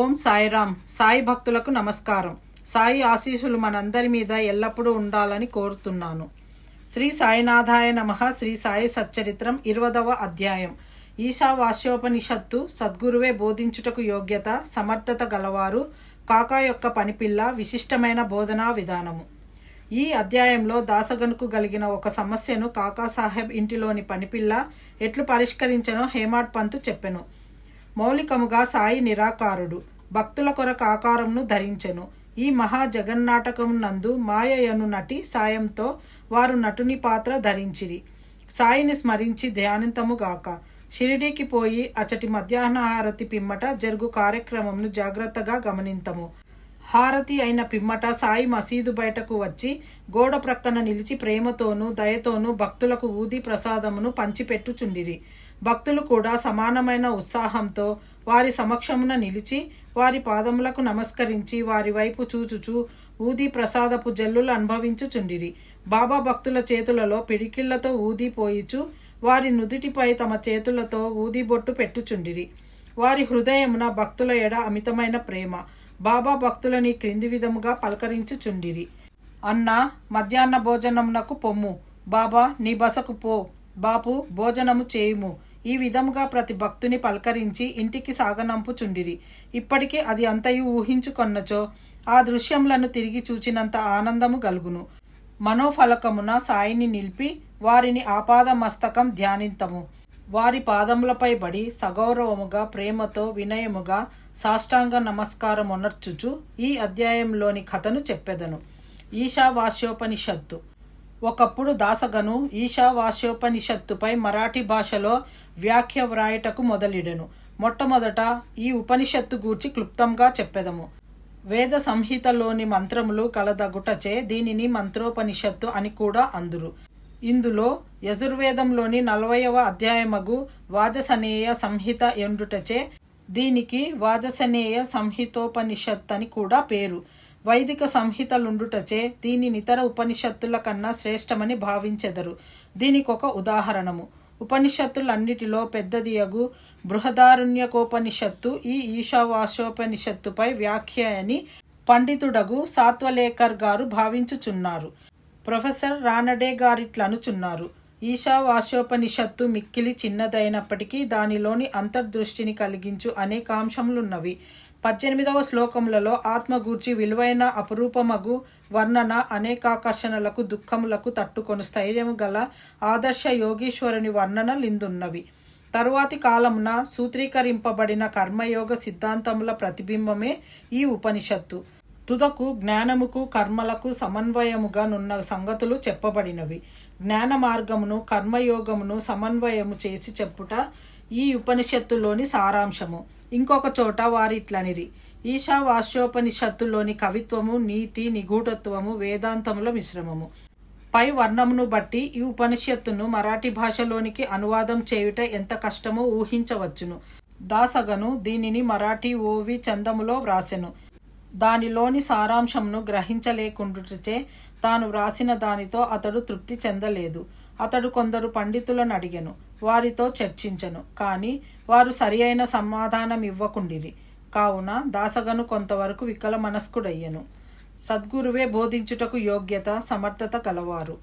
ఓం సాయిరామ్ సాయి భక్తులకు నమస్కారం. సాయి ఆశీస్సులు మనందరి మీద ఎల్లప్పుడూ ఉండాలని కోరుతున్నాను. శ్రీ సాయినాథాయ నమ. శ్రీ సాయి సచ్చరిత్రం ఇరవదవ అధ్యాయం. ఈశావాస్యోపనిషత్తు సద్గురువే బోధించుటకు యోగ్యత సమర్థత గలవారు కాకా యొక్క పనిపిల్ల విశిష్టమైన బోధనా విధానము. ఈ అధ్యాయంలో దాసగనుకు కలిగిన ఒక సమస్యను కాకాసాహెబ్ ఇంటిలోని పనిపిల్ల ఎట్లు పరిష్కరించనో హేమాడ్ పంత్ చెప్పెను. మౌలికముగా సాయి నిరాకారుడు. భక్తుల కొరకు ఆకారంను ధరించెను. ఈ మహా జగన్నాటకం నందు మాయయను నటి సాయంతో వారు నటుని పాత్ర ధరించిరి. సాయిని స్మరించి ధ్యానింతముగాక షిరిడీకి పోయి అచటి మధ్యాహ్న హారతి పిమ్మట జరుగు కార్యక్రమంను జాగ్రత్తగా గమనింతము. హారతి అయిన పిమ్మట సాయి మసీదు బయటకు వచ్చి గోడ ప్రక్కన నిలిచి ప్రేమతోనూ దయతోనూ భక్తులకు ఊది ప్రసాదమును పంచిపెట్టుచుండిరి. భక్తులు కూడా సమానమైన ఉత్సాహంతో వారి సమక్షమున నిలిచి వారి పాదములకు నమస్కరించి వారి వైపు చూచుచూ ఊది ప్రసాదపు జల్లులు అనుభవించుచుండిరి. బాబా భక్తుల చేతులలో పిడికిళ్ళతో ఊది పోయిచు వారి నుదిటిపై తమ చేతులతో ఊది బొట్టు పెట్టుచుండిరి. వారి హృదయమున భక్తుల ఎడ అమితమైన ప్రేమ బాబా భక్తులని క్రింది విధముగా పలకరించుచుండిరి. అన్న మధ్యాహ్న భోజనమునకు పొమ్ము. బాబా నీ బసకు పో. బాపు భోజనము చేయుము. ఈ విధముగా ప్రతి భక్తుని పలకరించి ఇంటికి సాగనంపుచుండిరి ఇప్పటికీ అది అంతయు ఊహించుకొన్నచో ఆ దృశ్యములను తిరిగి చూచినంత ఆనందము గలుగును. మనోఫలకమున సాయిని నిలిపి వారిని ఆపాద మస్తకం ధ్యానింతము. వారి పాదములపై బడి సగౌరవముగా ప్రేమతో వినయముగా సాష్టాంగ నమస్కారం ఉనర్చుచు ఈ అధ్యాయంలోని కథను చెప్పెదను. ఈశావాస్యోపనిషత్తు. ఒకప్పుడు దాసగను ఈశావాస్యోపనిషత్తుపై మరాఠీ భాషలో వ్యాఖ్య వ్రాయటకు మొదలిడెను. మొట్టమొదట ఈ ఉపనిషత్తు గూర్చి క్లుప్తంగా చెప్పెదము. వేద సంహితలోని మంత్రములు కలదగుటచే దీనిని మంత్రోపనిషత్తు అని కూడా అందురు. ఇందులో యజుర్వేదంలోని నలభైవ అధ్యాయమగు వాజసనేయ సంహిత ఎండుటచే దీనికి వాజసనేయ సంహితోపనిషత్ అని కూడా పేరు. వైదిక సంహితలుండుటచే దీని ఇతర ఉపనిషత్తుల కన్నా శ్రేష్టమని భావించెదరు. దీనికి ఒక ఉదాహరణము. ఉపనిషత్తులన్నిటిలో పెద్దదియగు బృహదారుణ్యకోపనిషత్తు ఈ ఈశావాసోపనిషత్తుపై వ్యాఖ్య అని పండితుడగు సాత్వలేకర్ గారు భావించుచున్నారు. ప్రొఫెసర్ రానడే గారిట్లనుచున్నారు. ఈశావాస్యోపనిషత్తు మిక్కిలి చిన్నదైనప్పటికీ దానిలోని అంతర్దృష్టిని కలిగించు అనేకాంశములున్నవి. పద్దెనిమిదవ శ్లోకములలో ఆత్మగూర్చి విలువైన అపురూపమగు వర్ణన అనేకాకర్షణలకు దుఃఖములకు తట్టుకొని స్థైర్యము గల ఆదర్శ యోగీశ్వరుని వర్ణనలిందున్నవి తరువాతి కాలమున సూత్రీకరింపబడిన కర్మయోగ సిద్ధాంతముల ప్రతిబింబమే ఈ ఉపనిషత్తు. తుదకు జ్ఞానముకు కర్మలకు సమన్వయముగా నున్న సంగతులు చెప్పబడినవి. జ్ఞాన మార్గమును కర్మయోగమును సమన్వయము చేసి చెప్పుట ఈ ఉపనిషత్తులోని సారాంశము. ఇంకొక చోట వారిట్లనిరి. ఈశావాస్యోపనిషత్తులోని కవిత్వము నీతి నిగూఢత్వము వేదాంతముల మిశ్రమము. పై వర్ణమును బట్టి ఈ ఉపనిషత్తును మరాఠీ భాషలోనికి అనువాదం చేయుట ఎంత కష్టమో ఊహించవచ్చును. దాసగను దీనిని మరాఠీ ఓవి చందములో వ్రాసెను. దానిలోని సారాంశంను గ్రహించలేకుండుటచే తాను వ్రాసిన దానితో అతడు తృప్తి చెందలేదు. అతడు కొందరు పండితులను అడిగెను వారితో చర్చించను కానీ వారు సరి అయిన సమాధానం ఇవ్వకుండిరి కావున దాసగను కొంతవరకు వికల మనస్కుడయ్యను సద్గురువే బోధించుటకు యోగ్యత సమర్థత గలవారు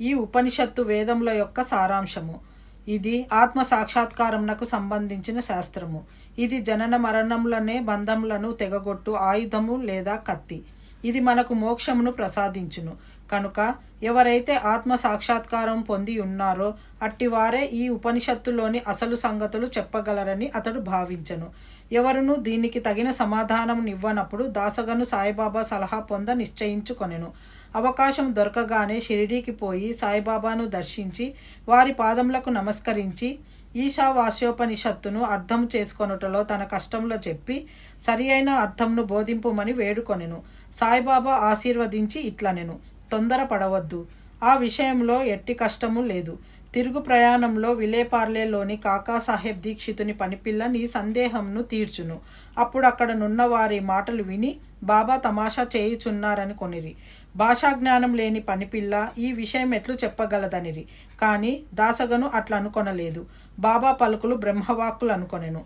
ఈ ఉపనిషత్తు వేదముల యొక్క సారాంశము. ఇది ఆత్మ సాక్షాత్కారంనకు సంబంధించిన శాస్త్రము. ఇది జనన మరణములనే బంధములను తెగగొట్టు ఆయుధము లేదా కత్తి. ఇది మనకు మోక్షమును ప్రసాదించును. కనుక ఎవరైతే ఆత్మ సాక్షాత్కారం పొంది ఉన్నారో అట్టివారే ఈ ఉపనిషత్తులోని అసలు సంగతులు చెప్పగలరని అతడు భావించను. ఎవరును దీనికి తగిన సమాధానం ఇవ్వనప్పుడు దాసగను సాయిబాబా సలహా పొంద నిశ్చయించుకొనెను. అవకాశం దొరకగానే షిరిడీకి పోయి సాయిబాబాను దర్శించి వారి పాదములకు నమస్కరించి ఈశావాస్యోపనిషత్తును అర్థం చేసుకొనుటలో తన కష్టంలో చెప్పి సరి అయిన అర్థంను బోధింపుమని వేడుకొనెను. సాయిబాబా ఆశీర్వదించి ఇట్లనెను. తొందరపడవద్దు. ఆ విషయంలో ఎట్టి కష్టము లేదు. తిరుగు ప్రయాణంలో విలేపార్లేలోని కాకాసాహెబ్ దీక్షితుని పనిపిల్ల నీ సందేహంను తీర్చును. అప్పుడు అక్కడ వారి మాటలు విని బాబా తమాషా చేయుచున్నారని కొనిరి. భాషా జ్ఞానం లేని పనిపిల్ల ఈ విషయం ఎట్లు చెప్పగలదనిరి. కానీ దాసగను అట్లా అనుకొనలేదు బాబా పలుకులు బ్రహ్మవాక్కులు అనుకొనెను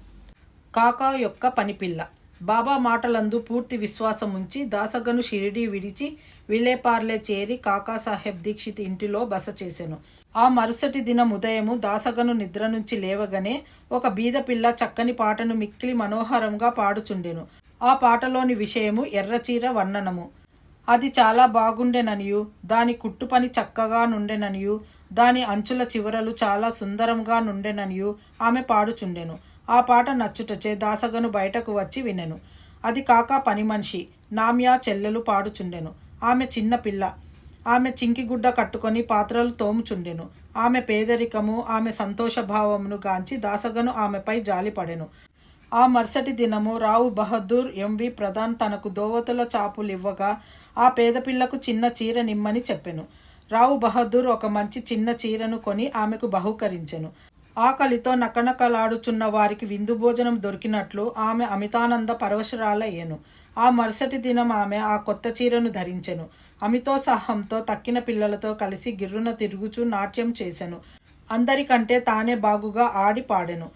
కాకా యొక్క పనిపిల్ల. బాబా మాటలందు పూర్తి విశ్వాసం ఉంచి దాసగను షిరిడి విడిచి విలేపార్లే చేరి కాకాసాహెబ్ దీక్షిత్ ఇంటిలో బస చేసెను ఆ మరుసటి దినం ఉదయము దాసగను నిద్ర నుంచి లేవగానే ఒక బీద పిల్ల చక్కని పాటను మిక్కిలి మనోహరంగా పాడుచుండెను. ఆ పాటలోని విషయము ఎర్రచీర వర్ణనము. అది చాలా బాగుండెననియు దాని కుట్టు పని చక్కగా నుండెననియు దాని అంచుల చివరలు చాలా సుందరంగా నుండెననియు ఆమె పాడుచుండెను. ఆ పాట నచ్చుటచే దాసగను బయటకు వచ్చి వినెను. అది కాక పని మనిషి నామ్యా చెల్లెలు పాడుచుండెను. ఆమె చిన్న పిల్ల. ఆమె చింకిగుడ్డ కట్టుకొని పాత్రలు తోముచుండెను. ఆమె పేదరికము ఆమె సంతోషభావమును గాంచి దాసగను ఆమెపై జాలిపడెను. ఆ మరుసటి దినము రావు బహదూర్ ఎంవి ప్రధాన్ తనకు దోవతుల చాపులివ్వగా ఆ పేదపిల్లకు చిన్న చీర నిమ్మని చెప్పెను. రావు బహదూర్ ఒక మంచి చిన్న చీరను కొని ఆమెకు బహుకరించెను. ఆకలితో నకనకలాడుచున్న వారికి విందు భోజనం దొరికినట్లు ఆమె అమితానంద పరవశురాలయ్యను. ఆ మరుసటి దినం ఆమె ఆ కొత్త చీరను ధరించెను. అమితోత్సాహంతో తక్కిన పిల్లలతో కలిసి గిర్రున తిరుగుచూ నాట్యం చేసెను. అందరికంటే తానే బాగుగా ఆడి పాడెను.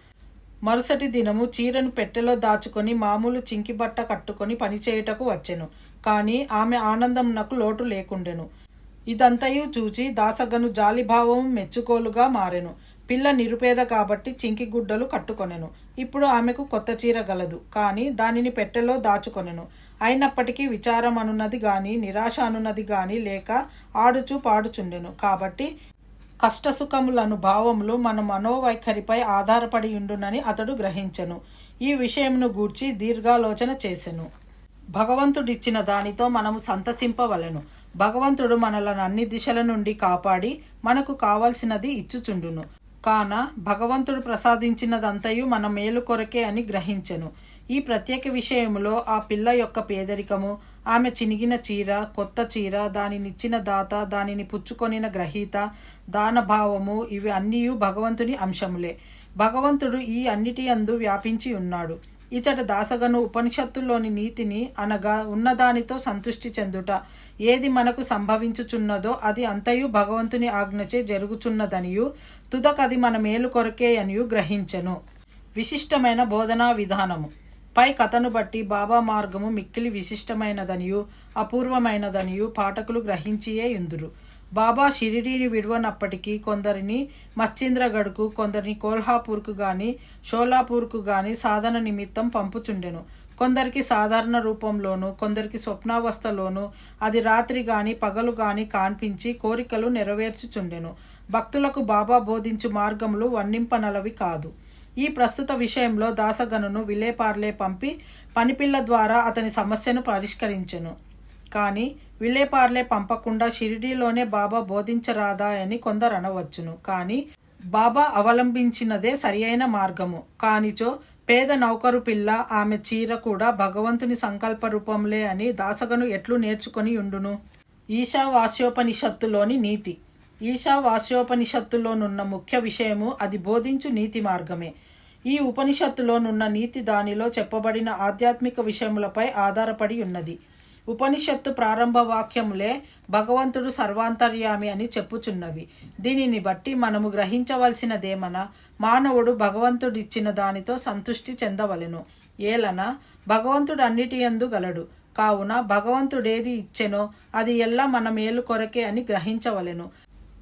మరుసటి దినము చీరను పెట్టెలో దాచుకొని మామూలు చింకిబట్ట కట్టుకొని పనిచేయుటకు వచ్చెను. కానీ ఆమె ఆనందంనకు లోటు లేకుండెను. ఇదంతయు చూచి దాసగను జాలిభావం మెచ్చుకోలుగా మారెను. పిల్ల నిరుపేద కాబట్టి చింకి గుడ్డలు కట్టుకొనెను. ఇప్పుడు ఆమెకు కొత్త చీర గలదు. కానీ దానిని పెట్టెలో దాచుకొనెను. అయినప్పటికీ విచారం అనున్నది గాని నిరాశ అనున్నది గాని లేక ఆడుచు పాడుచుండెను. కాబట్టి కష్టసుఖములను భావములు మన మనోవైఖరిపై ఆధారపడి ఉండునని అతడు గ్రహించెను. ఈ విషయమును గూర్చి దీర్ఘాలోచన చేసెను. భగవంతుడిచ్చిన దానితో మనము సంతసింపవలెను భగవంతుడు మనలను అన్ని దిశల నుండి కాపాడి మనకు కావలసినది ఇచ్చుచుండును. కాన భగవంతుడు ప్రసాదించినదంతయు మన మేలు కొరకే అని గ్రహించెను. ఈ ప్రత్యేక విషయంలో ఆ పిల్ల యొక్క పేదరికము ఆమె చినిగిన చీర కొత్త చీర దానినిచ్చిన దాత దానిని పుచ్చుకొనిన గ్రహీత దానభావము ఇవి అన్నీ భగవంతుని అంశములే. భగవంతుడు ఈ అన్నిటి అందు వ్యాపించి ఉన్నాడు. ఇచట దాసగను ఉపనిషత్తుల్లోని నీతిని అనగా ఉన్నదానితో సంతృష్టి చెందుట. ఏది మనకు సంభవించుచున్నదో అది అంతయు భగవంతుని ఆజ్ఞచే జరుగుచున్నదనియు తుదకది మన మేలు కొరకే అనియు గ్రహించెను. విశిష్టమైన బోధనా విధానము. పై కథను బట్టి బాబా మార్గము మిక్కిలి విశిష్టమైనదనియు అపూర్వమైనదనియు పాఠకులు గ్రహించియే ఇందురు. బాబా షిరిడీని విడవనప్పటికీ కొందరిని మచ్చింద్రగఢ్కు కొందరిని కోల్హాపూర్కు గాని షోలాపూర్కు గాని సాధన నిమిత్తం పంపుచుండెను. కొందరికి సాధారణ రూపంలోను కొందరికి స్వప్నావస్థలోను అది రాత్రి గాని పగలు గాని కాన్పించి కోరికలు నెరవేర్చుచుండెను. భక్తులకు బాబా బోధించు మార్గములు వర్ణింపనలవి కాదు. ఈ ప్రస్తుత విషయంలో దాసగనును విలేపార్లే పంపి పనిపిల్ల ద్వారా అతని సమస్యను పరిష్కరించెను. కానీ విలేపార్లే పంపకుండా షిరిడీలోనే బాబా బోధించరాదా అని కొందరు అనవచ్చును. కానీ బాబా అవలంబించినదే సరియైన మార్గము. కానిచో పేద నౌకరు పిల్ల ఆమె చీర కూడా భగవంతుని సంకల్ప రూపంలే అని దాసగను ఎట్లు నేర్చుకొని ఉండును? ఈశావాస్యోపనిషత్తులోని నీతి. ఈశావాస్యోపనిషత్తులోనున్న ముఖ్య విషయము అది బోధించు నీతి మార్గమే. ఈ ఉపనిషత్తులోనున్న నీతి దానిలో చెప్పబడిన ఆధ్యాత్మిక విషయములపై ఆధారపడి ఉన్నది. ఉపనిషత్తు ప్రారంభ వాక్యములే భగవంతుడు సర్వాంతర్యామి అని చెప్పుచున్నవి. దీనిని బట్టి మనము గ్రహించవలసినదేమన మానవుడు భగవంతుడిచ్చిన దానితో సంతృష్టి చెందవలెను. ఏలన భగవంతుడు అన్నిటి యందు గలడు. కావున భగవంతుడేది ఇచ్చెనో అది ఎల్లా మన మేలు కొరకే అని గ్రహించవలెను.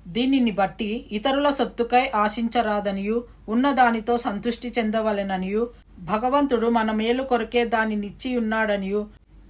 దీనిని బట్టి ఇతరుల సొత్తుకై ఆశించరాదనియు ఉన్నదానితో సంతృష్టి చెందవలెననియు భగవంతుడు మన మేలు కొరకే దానినిచ్చి ఉన్నాడనియు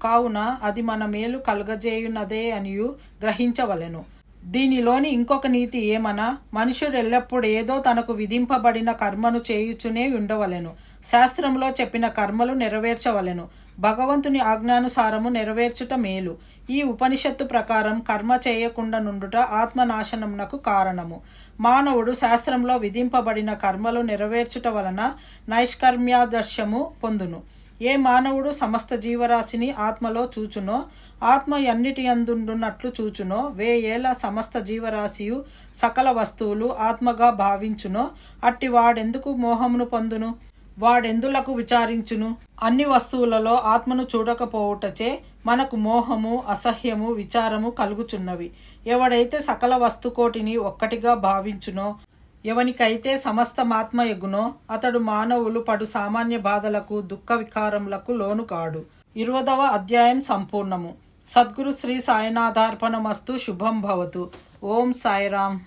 కావున అది మన మేలు కలగజేయున్నదే అనియు గ్రహించవలెను. దీనిలోని ఇంకొక నీతి ఏమనా? మనుషుడు ఎల్లప్పుడు ఏదో తనకు విధింపబడిన కర్మను చేయుచునే ఉండవలెను. శాస్త్రంలో చెప్పిన కర్మలు నెరవేర్చవలెను. భగవంతుని ఆజ్ఞానుసారము నెరవేర్చుట మేలు. ఈ ఉపనిషత్తు ప్రకారం కర్మ చేయకుండా నుండుట ఆత్మనాశనమునకు కారణము. మానవుడు శాస్త్రంలో విధింపబడిన కర్మలు నెరవేర్చుట వలన నైష్కర్మ్యాదర్శము పొందును. ఏ మానవుడు సమస్త జీవరాశిని ఆత్మలో చూచునో ఆత్మ ఎన్నిటి అందుండున్నట్లు చూచునో వేయేల సమస్త జీవరాశియు సకల వస్తువులు ఆత్మగా భావించునో అట్టి వాడెందుకు మోహమును పొందును? వాడెందులకు విచారించును? అన్ని వస్తువులలో ఆత్మను చూడకపోవుటచే మనకు మోహము అసహ్యము విచారము కలుగుచున్నవి. ఎవడైతే సకల వస్తుకోటిని ఒక్కటిగా భావించునో ఎవనికైతే సమస్తమాత్మ ఎగునో అతడు మానవులు పడు సామాన్య బాధలకు దుఃఖ వికారములకు లోను కాడు. ఇరవదవ అధ్యాయం సంపూర్ణము. సద్గురు శ్రీ సాయినాథార్పణమస్తు శుభం భవతు. ఓం సాయిరామ్.